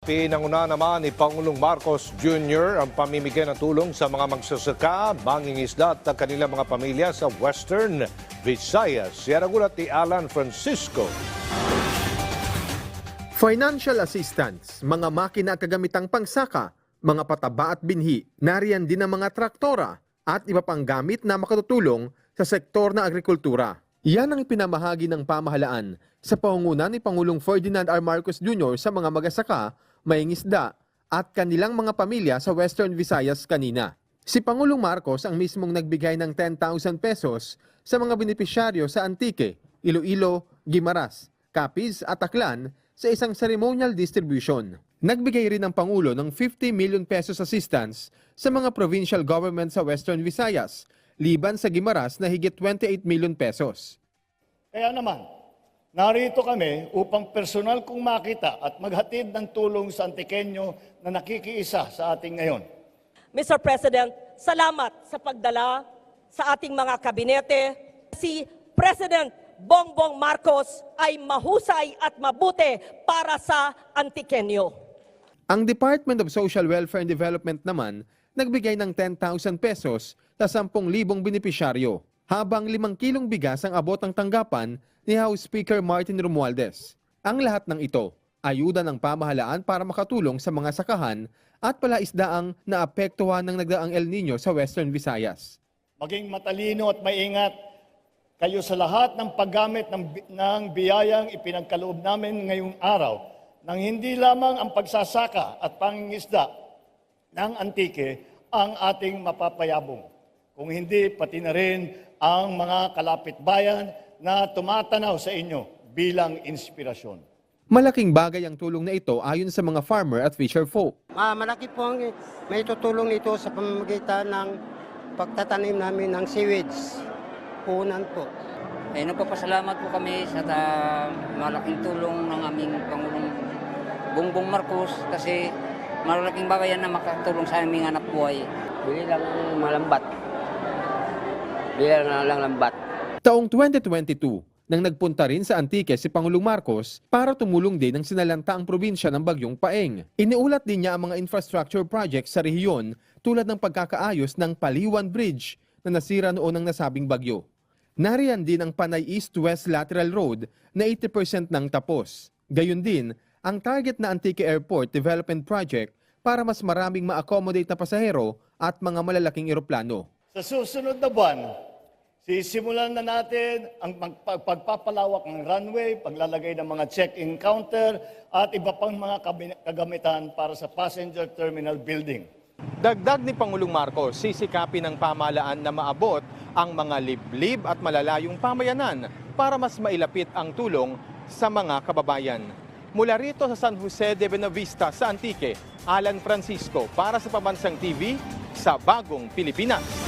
Pinanguna naman ni Pangulong Marcos Jr. ang pamimigay ng tulong sa mga magsasaka, mangingisda at kanilang mga pamilya sa Western Visayas. Yan ang ulat ni Alan Francisco. Financial assistance, mga makina kagamitang pangsaka, mga pataba at binhi, nariyan din ang mga traktora at iba pang gamit na makatutulong sa sektor ng agrikultura. Yan ang ipinamahagi ng pamahalaan sa pangunguna ni Pangulong Ferdinand R. Marcos Jr. sa mga magasaka, mayngisda at kanilang mga pamilya sa Western Visayas kanina. Si Pangulong Marcos ang mismong nagbigay ng 10,000 pesos sa mga benepisyaryo sa Antique, Iloilo, Guimaras, Capiz at Aklan sa isang ceremonial distribution. Nagbigay rin ang Pangulo ng 50 million pesos assistance sa mga provincial government sa Western Visayas, liban sa Guimaras na higit 28 million pesos. Kaya naman, narito kami upang personal kong makita at maghatid ng tulong sa Antikenyo na nakikiisa sa ating ngayon. Mr. President, salamat sa pagdala sa ating mga kabinete. Si President Bongbong Marcos ay mahusay at mabuti para sa Antikenyo. Ang Department of Social Welfare and Development naman nagbigay ng 10,000 pesos sa 10,000 benepisyaryo, habang 5 kilong bigas ang abot ng tanggapan ni House Speaker Martin Romualdez. Ang lahat ng ito, ayuda ng pamahalaan para makatulong sa mga sakahan at palaisdaang naapektuhan ng nagdaang El Nino sa Western Visayas. Maging matalino at maingat kayo sa lahat ng paggamit ng, ng biyayang ipinagkaloob namin ngayong araw nang hindi lamang ang pagsasaka at pangingisda ng antike ang ating mapapayabong. Kung hindi, pati na rin ang mga kalapit bayan na tumatanaw sa inyo bilang inspirasyon. Malaking bagay ang tulong na ito ayon sa mga farmer at fisher folk. Ah, malaki po ang may tutulong nito sa pamamagitan ng pagtatanim namin ng seaweeds. Punan po. Eh, nagpapasalamat po kami sa ta- malaking tulong ng aming Pangulong Bongbong Marcos kasi malaking bagay yan na makatulong sa aming anak buhay. Bili lang malambat. Bili lang lang lambat. Taong 2022, nang nagpunta rin sa Antique si Pangulong Marcos para tumulong din ng sinalanta ang probinsya ng Bagyong Paeng. Iniulat din niya ang mga infrastructure projects sa rehiyon tulad ng pagkakaayos ng Paliwan Bridge na nasira noon ng nasabing bagyo. Nariyan din ang Panay East-West Lateral Road na 80% nang tapos. Gayon din, ang target na Antique Airport Development Project para mas maraming ma-accommodate na pasahero at mga malalaking eroplano. Sa susunod na buwan, sisimulan na natin ang pagpapalawak ng runway, paglalagay ng mga check-in counter, at iba pang mga kagamitan para sa passenger terminal building. Dagdag ni Pangulong Marcos, sisikapin ng pamahalaan na maabot ang mga liblib at malalayong pamayanan para mas mailapit ang tulong sa mga kababayan. Mula rito sa San Jose de Benavista sa Antique, Alan Francisco para sa Pambansang TV sa Bagong Pilipinas.